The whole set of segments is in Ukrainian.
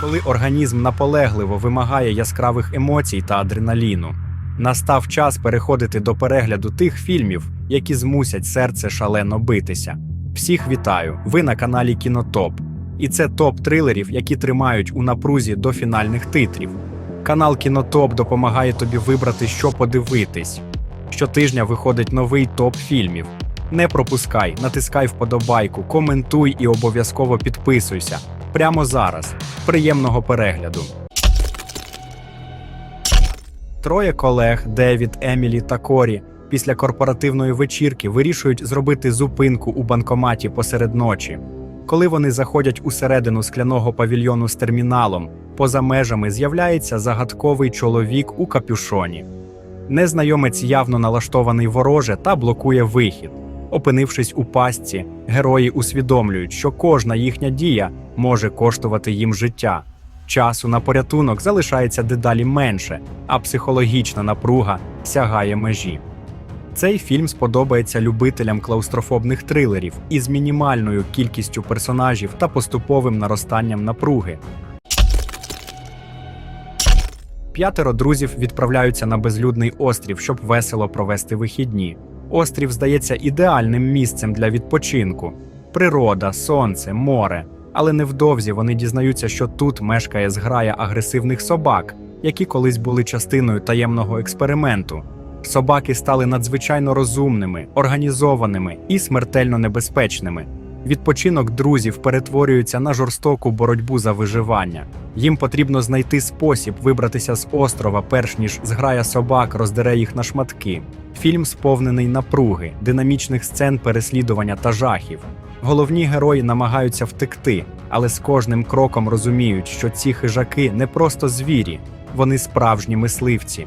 Коли організм наполегливо вимагає яскравих емоцій та адреналіну, настав час переходити до перегляду тих фільмів, які змусять серце шалено битися. Всіх вітаю! Ви на каналі Кінотоп. І це топ трилерів, які тримають у напрузі до фінальних титрів. Канал Кінотоп допомагає тобі вибрати, що подивитись. Щотижня виходить новий топ фільмів. Не пропускай, натискай вподобайку, коментуй і обов'язково підписуйся. Прямо зараз. Приємного перегляду. Троє колег Девід, Емілі та Корі після корпоративної вечірки вирішують зробити зупинку у банкоматі посеред ночі. Коли вони заходять усередину скляного павільйону з терміналом, поза межами з'являється загадковий чоловік у капюшоні. Незнайомець явно налаштований вороже та блокує вихід. Опинившись у пастці, герої усвідомлюють, що кожна їхня дія може коштувати їм життя. Часу на порятунок залишається дедалі менше, а психологічна напруга сягає межі. Цей фільм сподобається любителям клаустрофобних трилерів із мінімальною кількістю персонажів та поступовим наростанням напруги. П'ятеро друзів відправляються на безлюдний острів, щоб весело провести вихідні. Острів здається ідеальним місцем для відпочинку: природа, сонце, море. Але невдовзі вони дізнаються, що тут мешкає зграя агресивних собак, які колись були частиною таємного експерименту. Собаки стали надзвичайно розумними, організованими і смертельно небезпечними. Відпочинок друзів перетворюється на жорстоку боротьбу за виживання. Їм потрібно знайти спосіб вибратися з острова, перш ніж зграя собак роздере їх на шматки. Фільм сповнений напруги, динамічних сцен переслідування та жахів. Головні герої намагаються втекти, але з кожним кроком розуміють, що ці хижаки не просто звірі, вони справжні мисливці.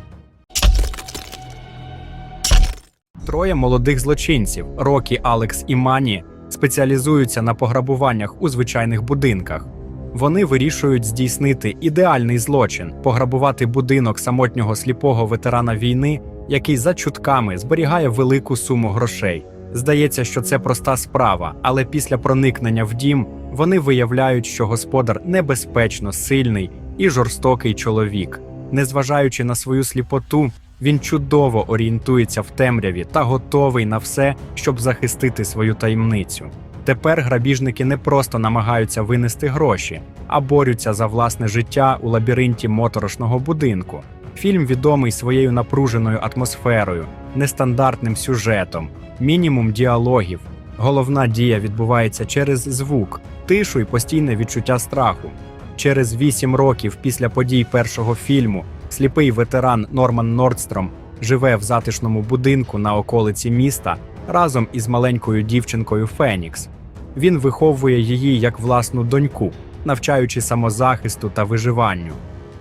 Троє молодих злочинців Рокі, Алекс і Мані спеціалізуються на пограбуваннях у звичайних будинках. Вони вирішують здійснити ідеальний злочин, пограбувати будинок самотнього сліпого ветерана війни, який за чутками зберігає велику суму грошей. Здається, що це проста справа, але після проникнення в дім вони виявляють, що господар небезпечно сильний і жорстокий чоловік. Незважаючи на свою сліпоту, він чудово орієнтується в темряві та готовий на все, щоб захистити свою таємницю. Тепер грабіжники не просто намагаються винести гроші, а борються за власне життя у лабіринті моторошного будинку. Фільм відомий своєю напруженою атмосферою, нестандартним сюжетом, мінімум діалогів. Головна дія відбувається через звук, тишу і постійне відчуття страху. Через вісім років після подій першого фільму сліпий ветеран Норман Нордстром живе в затишному будинку на околиці міста разом із маленькою дівчинкою Фенікс. Він виховує її як власну доньку, навчаючи самозахисту та виживанню.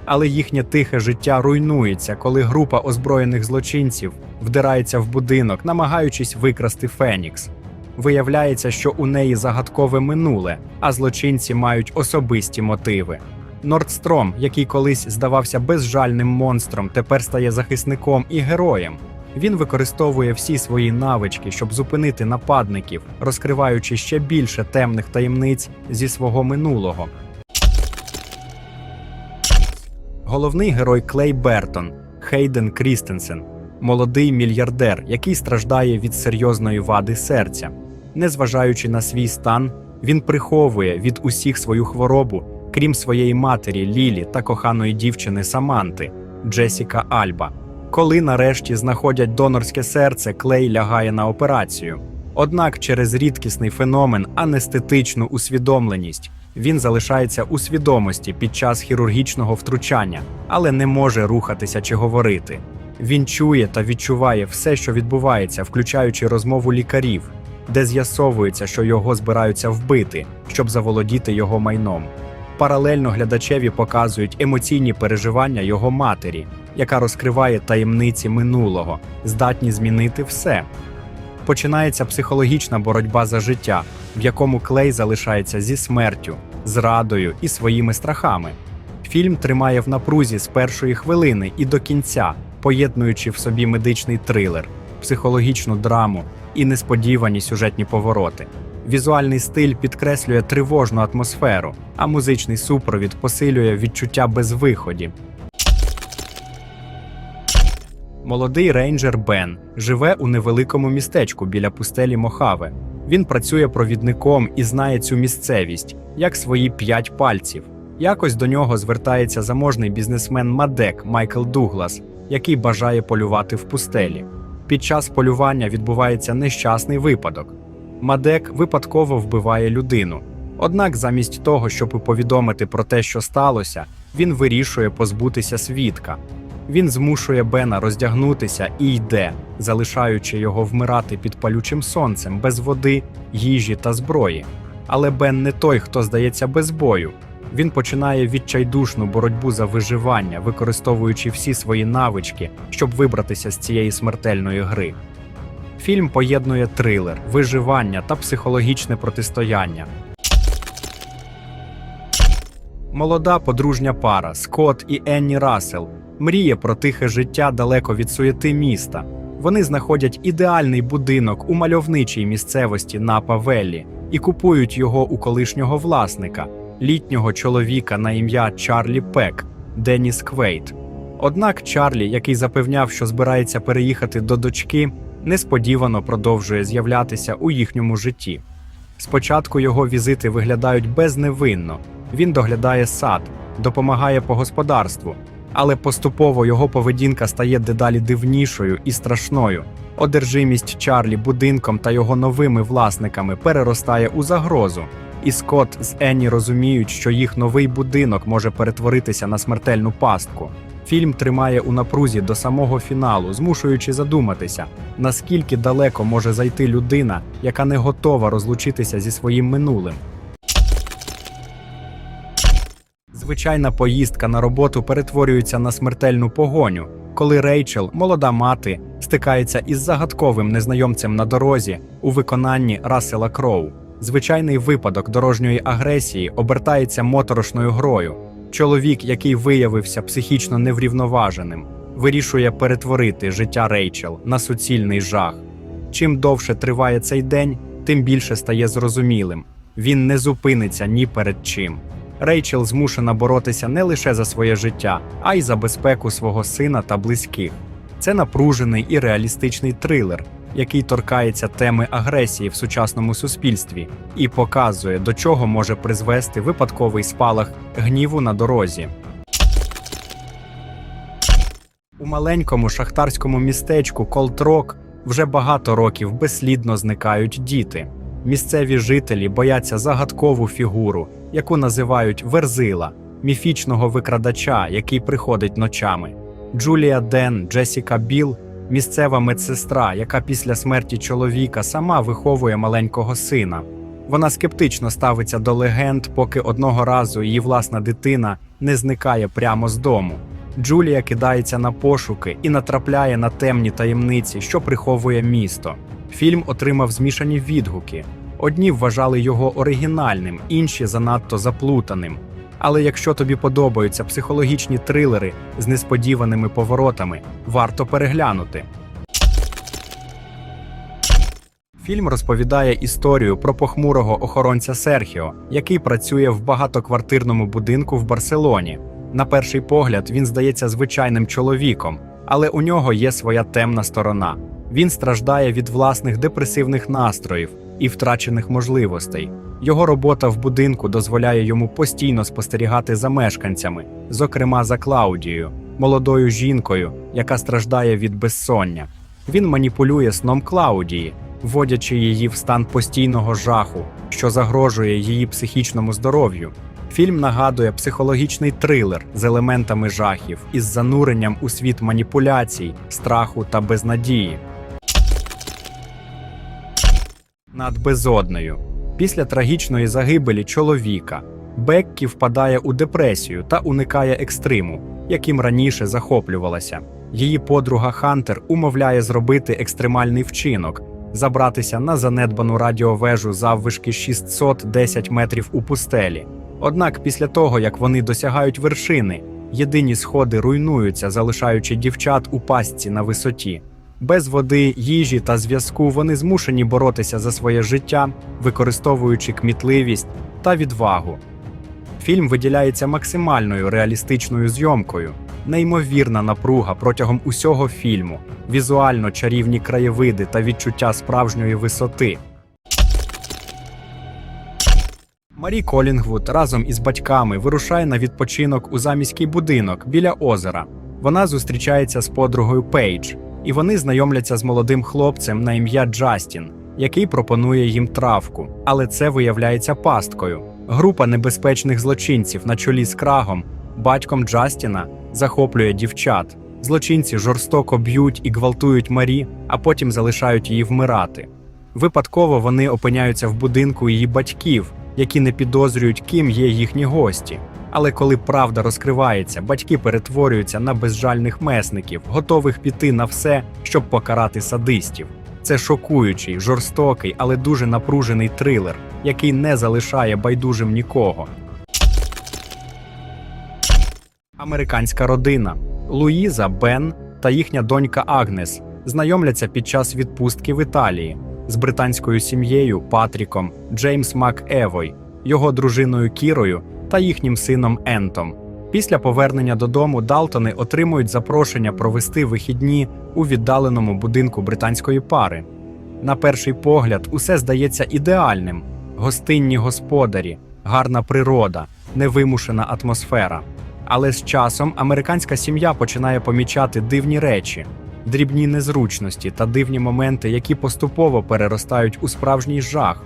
Але їхнє тихе життя руйнується, коли група озброєних злочинців вдирається в будинок, намагаючись викрасти Фенікс. Виявляється, що у неї загадкове минуле, а злочинці мають особисті мотиви. Нордстром, який колись здавався безжальним монстром, тепер стає захисником і героєм. Він використовує всі свої навички, щоб зупинити нападників, розкриваючи ще більше темних таємниць зі свого минулого. Головний герой Клей Бертон Хейден Крістенсен, молодий мільярдер, який страждає від серйозної вади серця. Незважаючи на свій стан, він приховує від усіх свою хворобу, крім своєї матері Лілі та коханої дівчини Саманти Джесіка Альба. Коли нарешті знаходять донорське серце, Клей лягає на операцію. Однак через рідкісний феномен анестетичну усвідомленість він залишається у свідомості під час хірургічного втручання, але не може рухатися чи говорити. Він чує та відчуває все, що відбувається, включаючи розмову лікарів, де з'ясовується, що його збираються вбити, щоб заволодіти його майном. Паралельно глядачеві показують емоційні переживання його матері, яка розкриває таємниці минулого, здатні змінити все. Починається психологічна боротьба за життя, в якому Клей залишається зі смертю, зрадою і своїми страхами. Фільм тримає в напрузі з першої хвилини і до кінця, поєднуючи в собі медичний трилер, психологічну драму і несподівані сюжетні повороти. Візуальний стиль підкреслює тривожну атмосферу, а музичний супровід посилює відчуття безвиході. Молодий рейнджер Бен живе у невеликому містечку біля пустелі Мохаве. Він працює провідником і знає цю місцевість як свої п'ять пальців. Якось до нього звертається заможний бізнесмен Мадек Майкл Дуглас, який бажає полювати в пустелі. Під час полювання відбувається нещасний випадок. Мадек випадково вбиває людину. Однак, замість того, щоб повідомити про те, що сталося, він вирішує позбутися свідка. Він змушує Бена роздягнутися і йде, залишаючи його вмирати під палючим сонцем без води, їжі та зброї. Але Бен не той, хто здається без бою. Він починає відчайдушну боротьбу за виживання, використовуючи всі свої навички, щоб вибратися з цієї смертельної гри. Фільм поєднує трилер, виживання та психологічне протистояння. Молода подружня пара Скотт і Енні Рассел мріє про тихе життя далеко від суєти міста. Вони знаходять ідеальний будинок у мальовничій місцевості на Павеллі і купують його у колишнього власника, літнього чоловіка на ім'я Чарлі Пек, Деніс Квейт. Однак Чарлі, який запевняв, що збирається переїхати до дочки, несподівано продовжує з'являтися у їхньому житті. Спочатку його візити виглядають безневинно. Він доглядає сад, допомагає по господарству, але поступово його поведінка стає дедалі дивнішою і страшною. Одержимість Чарлі будинком та його новими власниками переростає у загрозу. І Скотт з Енні розуміють, що їх новий будинок може перетворитися на смертельну пастку. Фільм тримає у напрузі до самого фіналу, змушуючи задуматися, наскільки далеко може зайти людина, яка не готова розлучитися зі своїм минулим. Звичайна поїздка на роботу перетворюється на смертельну погоню, коли Рейчел, молода мати, стикається із загадковим незнайомцем на дорозі у виконанні Рассела Кроу. Звичайний випадок дорожньої агресії обертається моторошною грою. Чоловік, який виявився психічно неврівноваженим, вирішує перетворити життя Рейчел на суцільний жах. Чим довше триває цей день, тим більше стає зрозумілим. Він не зупиниться ні перед чим. Рейчел змушена боротися не лише за своє життя, а й за безпеку свого сина та близьких. Це напружений і реалістичний трилер, який торкається теми агресії в сучасному суспільстві і показує, до чого може призвести випадковий спалах гніву на дорозі. У маленькому шахтарському містечку Колтрок вже багато років безслідно зникають діти. Місцеві жителі бояться загадкову фігуру, яку називають Верзила, міфічного викрадача, який приходить ночами. Джулія Ден, Джесіка Біл місцева медсестра, яка після смерті чоловіка сама виховує маленького сина. Вона скептично ставиться до легенд, поки одного разу її власна дитина не зникає прямо з дому. Джулія кидається на пошуки і натрапляє на темні таємниці, що приховує місто. Фільм отримав змішані відгуки. Одні вважали його оригінальним, інші занадто заплутаним. Але якщо тобі подобаються психологічні трилери з несподіваними поворотами, варто переглянути. Фільм розповідає історію про похмурого охоронця Серхіо, який працює в багатоквартирному будинку в Барселоні. На перший погляд він здається звичайним чоловіком, але у нього є своя темна сторона. Він страждає від власних депресивних настроїв і втрачених можливостей. Його робота в будинку дозволяє йому постійно спостерігати за мешканцями, зокрема за Клаудією, молодою жінкою, яка страждає від безсоння. Він маніпулює сном Клаудії, вводячи її в стан постійного жаху, що загрожує її психічному здоров'ю. Фільм нагадує психологічний трилер з елементами жахів із зануренням у світ маніпуляцій, страху та безнадії. Над безоднею. Після трагічної загибелі чоловіка Беккі впадає у депресію та уникає екстриму, яким раніше захоплювалася. Її подруга Хантер умовляє зробити екстремальний вчинок, забратися на занедбану радіовежу заввишки 610 метрів у пустелі. Однак, після того як вони досягають вершини, єдині сходи руйнуються, залишаючи дівчат у пастці на висоті. Без води, їжі та зв'язку вони змушені боротися за своє життя, використовуючи кмітливість та відвагу. Фільм виділяється максимальною реалістичною зйомкою, неймовірна напруга протягом усього фільму, візуально чарівні краєвиди та відчуття справжньої висоти. Марі Колінгвуд разом із батьками вирушає на відпочинок у заміський будинок біля озера. Вона зустрічається з подругою Пейдж, і вони знайомляться з молодим хлопцем на ім'я Джастін, який пропонує їм травку. Але це виявляється пасткою. Група небезпечних злочинців на чолі з крагом, батьком Джастіна, захоплює дівчат. Злочинці жорстоко б'ють і гвалтують Марі, а потім залишають її вмирати. Випадково вони опиняються в будинку її батьків, які не підозрюють, ким є їхні гості. Але коли правда розкривається, батьки перетворюються на безжальних месників, готових піти на все, щоб покарати садистів. Це шокуючий, жорстокий, але дуже напружений трилер, який не залишає байдужим нікого. Американська родина Луїза, Бен та їхня донька Агнес знайомляться під час відпустки в Італії з британською сім'єю Патріком, Джеймс МакЕвой, його дружиною Кірою та їхнім сином Ентом. Після повернення додому Далтони отримують запрошення провести вихідні у віддаленому будинку британської пари. На перший погляд, усе здається ідеальним: гостинні господарі, гарна природа, невимушена атмосфера. Але з часом американська сім'я починає помічати дивні речі, дрібні незручності та дивні моменти, які поступово переростають у справжній жах,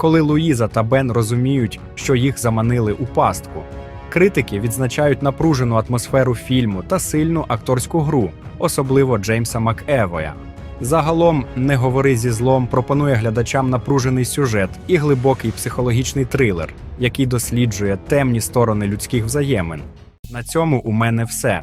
коли Луїза та Бен розуміють, що їх заманили у пастку. Критики відзначають напружену атмосферу фільму та сильну акторську гру, особливо Джеймса МакЕвоя. Загалом, не говори зі злом пропонує глядачам напружений сюжет і глибокий психологічний трилер, який досліджує темні сторони людських взаємин. На цьому у мене все.